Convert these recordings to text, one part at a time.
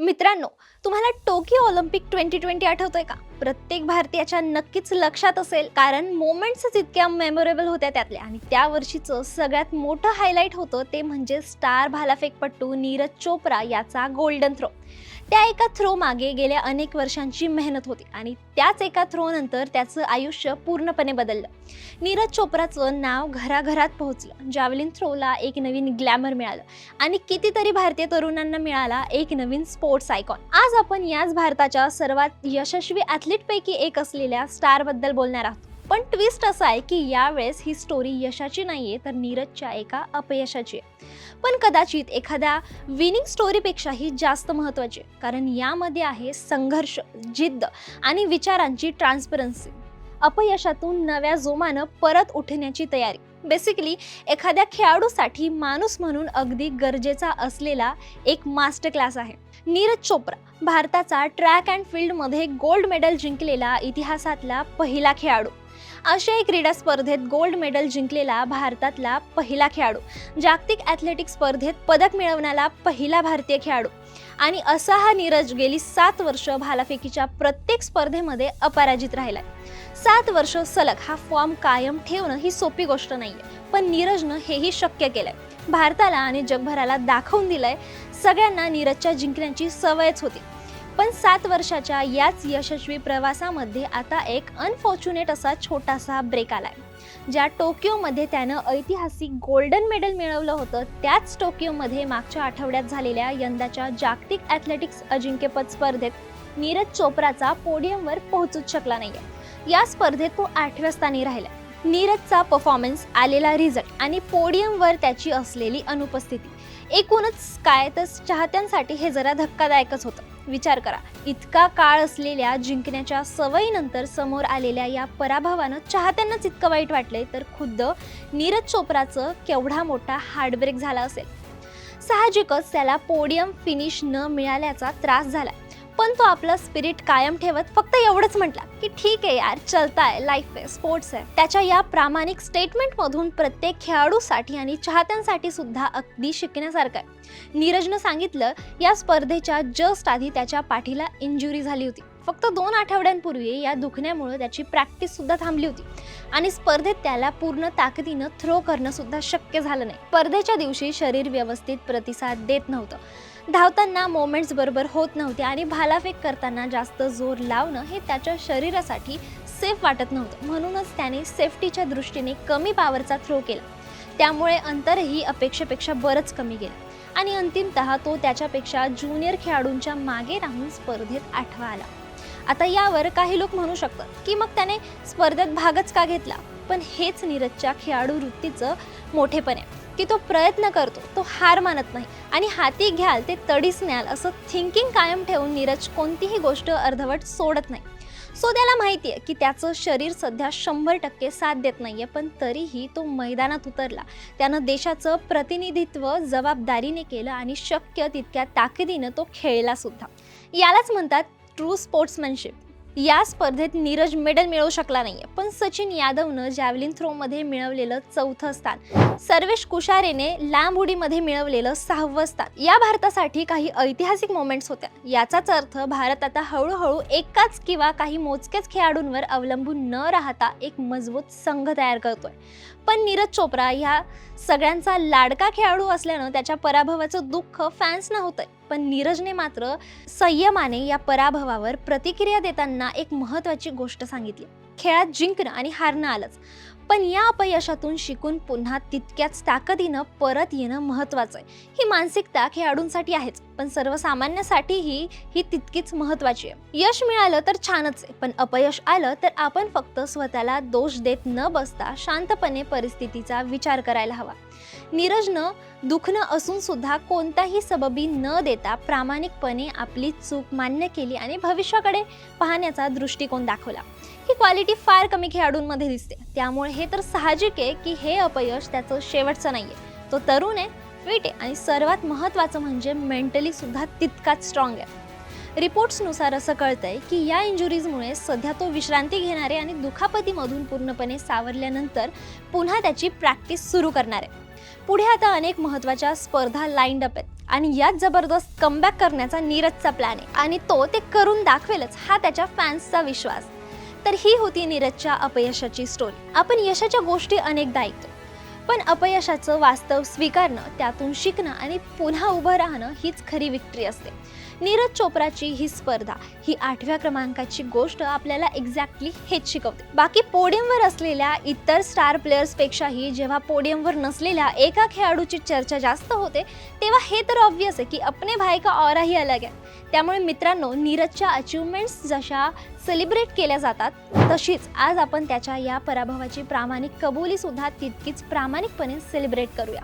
मित्रांनो तुम्हाला Tokyo Olympic twenty twenty आठवतोय का? प्रत्येक भारतीयाच्या नक्कीच लक्षात असेल कारण मोमेंट्सच इतक्या मेमोरेबल होत्या त्यातल्या. आणि त्या वर्षीचं सगळ्यात मोठं हायलाईट होतं ते म्हणजे स्टार भालाफेकपटू नीरज चोप्रा याचा गोल्डन थ्रो त्या एका थ्रो मागे गेल्या अनेक वर्षांची मेहनत होती आणि त्याच एका थ्रो नंतर त्याचं आयुष्य पूर्णपणे बदललं. नीरज चोप्राचं नाव घराघरात पोहोचलं. जावलिन थ्रोला एक नवीन ग्लॅमर मिळालं आणि कितीतरी भारतीय तरुणांना मिळाला एक नवीन स्पोर्ट्स आयकॉन आज आपण याच भारताच्या सर्वात यशस्वी ॲथलीटपैकी एक असलेल्या स्टारबद्दल बोलणार आहोत. पण ट्विस्ट असा आहे की यावेळेस ही स्टोरी यशाची नाहीये तर नीरजच्या एका अपयशाची आहे. पण कदाचित एखाद्या विनिंग स्टोरीपेक्षाही जास्त महत्त्वाची आहे. कारण यामध्ये आहे संघर्ष जिद्द आणि विचारांची ट्रान्सपरन्सी अपयशातून नव्या जोमानं परत उठण्याची तयारी. बेसिकली एखाद्या खेळाडूसाठी माणूस म्हणून अगदी गरजेचा असलेला एक मास्टर क्लास आहे. नीरज चोप्रा भारताचा ट्रॅक अँड फील्डमध्ये गोल्ड मेडल जिंकलेला इतिहासातला पहिला खेळाडू. आशियाई क्रीडा स्पर्धेत गोल्ड मेडल जिंकलेला भारतातला पहिला खेळाडू. जागतिक ॲथलेटिक स्पर्धेत पदक मिळवणारा पहिला भारतीय खेळाडू. आणि असा हा नीरज गेली सात वर्ष भालाफेकीच्या प्रत्येक स्पर्धेमध्ये अपराजित राहिलाय. सात वर्ष सलग हा फॉर्म कायम ठेवणं ही सोपी गोष्ट नाहीये. पण नीरजनं हेही शक्य केलंय. भारताला आणि जगभराला दाखवून दिलंय सगळ्यांना नीरजच्या जिंकण्याची सवयच होती. पण सात वर्षाच्या याच यशस्वी प्रवासामध्ये आता एक अनफॉर्च्युनेट असा छोटासा ब्रेक आलाय. ज्या टोकियोमध्ये त्यानं ऐतिहासिक गोल्डन मेडल मिळवलं होतं त्याच टोकियोमध्ये मागच्या आठवड्यात झालेल्या यंदाच्या जागतिक ॲथलेटिक्स अजिंक्यपद स्पर्धेत नीरज चोप्राचा पोडियमवर पोहोचूच शकला नाहीये. या स्पर्धेत तो आठव्या स्थानी राहिला नीरजचा परफॉर्मन्स आलेला रिझल्ट आणि पोडियमवर त्याची असलेली अनुपस्थिती. एकूणच काय तर चाहत्यांसाठी हे जरा धक्कादायकच होतं. विचार करा. इतका काळ असलेल्या जिंकण्याच्या सवयीनंतर समोर आलेल्या या पराभवानं चाहत्यांनाच इतकं वाईट वाटलंय तर खुद्द नीरज चोप्राचं केवढा मोठा हार्डब्रेक झाला असेल. साहजिकच त्याला पोडियम फिनिश न मिळाल्याचा त्रास झाला पण तो आपलं स्पिरिट कायम ठेवत फक्त एवढंच म्हटला की ठीक आहे यार चलता आहे लाईफ आहे स्पोर्ट्स आहे. त्याच्या या प्रामाणिक स्टेटमेंटमधून प्रत्येक खेळाडूसाठी आणि चाहत्यांसाठी सुद्धा अगदी शिकण्यासारखं आहे. नीरजनं सांगितलं या स्पर्धेच्या जस्ट आधी त्याच्या पाठीला इंजुरी झाली होती. फक्त दोन आठवड्यांपूर्वी या दुखण्यामुळे त्याची प्रॅक्टिस सुद्धा थांबली होती. आणि स्पर्धेत त्याला पूर्ण ताकदीनं थ्रो करणं सुद्धा शक्य झालं नाही. स्पर्धेच्या दिवशी शरीर व्यवस्थित प्रतिसाद देत नव्हतं. धावताना मोमेंट्स बरोबर होत नव्हते आणि भालाफेक करताना जास्त जोर लावणं हे त्याच्या शरीरासाठी सेफ वाटत नव्हतं. म्हणूनच त्याने सेफ्टीच्या दृष्टीने कमी पॉवरचा थ्रो केला. त्यामुळे अंतरही अपेक्षेपेक्षा बरंच कमी गेलं. आणि अंतिमतः तो त्याच्यापेक्षा ज्युनियर खेळाडूंच्या मागे राहून स्पर्धेत आठवा आला. आता यावर काही लोक म्हणू शकतात की मग त्याने स्पर्धेत भागच का घेतला? पण हेच नीरजच्या खेळाडू वृत्तीचं मोठेपण आहे. की तो प्रयत्न करतो तो हार मानत नाही. आणि हाती घ्याल ते तडीस न्याल असं थिंकिंग कायम ठेवून नीरज कोणतीही गोष्ट अर्धवट सोडत नाही. सो त्याला माहिती आहे की त्याचं शरीर सध्या शंभर टक्के साथ देत नाही आहे पण तरीही तो मैदानात उतरला. त्यानं देशाचं प्रतिनिधित्व जबाबदारीने केलं आणि शक्य तितक्या ताकदीनं तो खेळला सुद्धा. यालाच म्हणतात ट्रू स्पोर्ट्समॅनशिप या स्पर्धेत नीरज मेडल मिळवू शकला नाहीये. पण सचिन यादवनं जॅव्हलिन थ्रोमध्ये मिळवलेलं चौथं स्थान. सर्वेश कुशारेने लांब उडीमध्ये मिळवलेलं सहावं स्थान. या भारतासाठी काही ऐतिहासिक मोमेंट्स होत्या. याचाच अर्थ भारत आता हळूहळू एकाच किंवा काही मोजक्याच खेळाडूंवर अवलंबून न राहता एक मजबूत संघ तयार करतोय. पण नीरज चोप्रा ह्या सगळ्यांचा लाडका खेळाडू असल्यानं त्याच्या पराभवाचं दुःख फॅन्सना होतंय. पण नीरजने मात्र संयमाने या पराभवावर प्रतिक्रिया देताना एक महत्त्वाची गोष्ट सांगितली. खेळात जिंकणं आणि हारणं आलंच. पण या अपयशातून शिकून पुन्हा तितक्याच ताकदीनं परत येणं महत्त्वाचं आहे. ही मानसिकता खेळाडूंसाठी आहेच पण सर्वसामान्यासाठीही ही तितकीच महत्त्वाची आहे. यश मिळालं तर छानच आहे पण अपयश आलं तर आपण फक्त स्वतःला दोष देत न बसता शांतपणे परिस्थितीचा विचार करायला हवा. नीरजनं दुखणं असून सुद्धा कोणताही सबबी न देता प्रामाणिकपणे आपली चूक मान्य केली आणि भविष्याकडे पाहण्याचा दृष्टिकोन दाखवला. क्वालिटी फार कमी खेळाडूंमध्ये दिसते. त्यामुळे हे तर साहजिक आहे की हे अपयश त्याचं शेवटचं आहे तो तरुण आहे फिट आहे आणि सर्वात महत्त्वाचं म्हणजे मेंटली सुद्धा तितकाच स्ट्रॉंग आहे. रिपोर्ट्सनुसार असं कळतंय की या इंजुरीजमुळे सध्या तो विश्रांती घेणारे आणि दुखापतीमधून पूर्णपणे सावरल्यानंतर पुन्हा त्याची प्रॅक्टिस सुरू करणार आहे. पुढे आता अनेक महत्त्वाच्या स्पर्धा लाईंड अप आहेत आणि यात जबरदस्त कमबॅक करण्याचा नीरजचा प्लॅन आहे. आणि तो ते करून दाखवेलच हा त्याच्या फॅन्सचा विश्वास. तर ही होती नीरजच्या अपयशाची स्टोरी आपण यशाच्या गोष्टी अनेकदा ऐकतो पण अपयशाचं वास्तव स्वीकारणं त्यातून शिकणं आणि पुन्हा उभं राहणं हीच खरी विक्ट्री असते. नीरज चोप्राची ही स्पर्धा ही आठव्या क्रमांकाची गोष्ट आपल्याला एक्झॅक्टली हेच शिकवते. बाकी पोडियमवर असलेल्या इतर स्टार प्लेयर्सपेक्षाही जेव्हा पोडियमवर नसलेल्या एका खेळाडूची चर्चा जास्त होते तेव्हा हे तर ऑब्वियस आहे की अपने भाई का ऑरा ही अलग आहे. त्यामुळे मित्रांनो नीरजच्या अचिव्हमेंट्स जशा सेलिब्रेट केल्या जातात तशीच आज आपण त्याच्या या पराभवाची प्रामाणिक कबुली सुद्धा तितकीच प्रामाणिकपणे सेलिब्रेट करूया.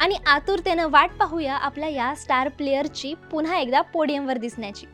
आणि आतुरतेनं वाट पाहूया आपल्या या स्टार प्लेयरची पुन्हा एकदा पोडियमवर दिसण्याची.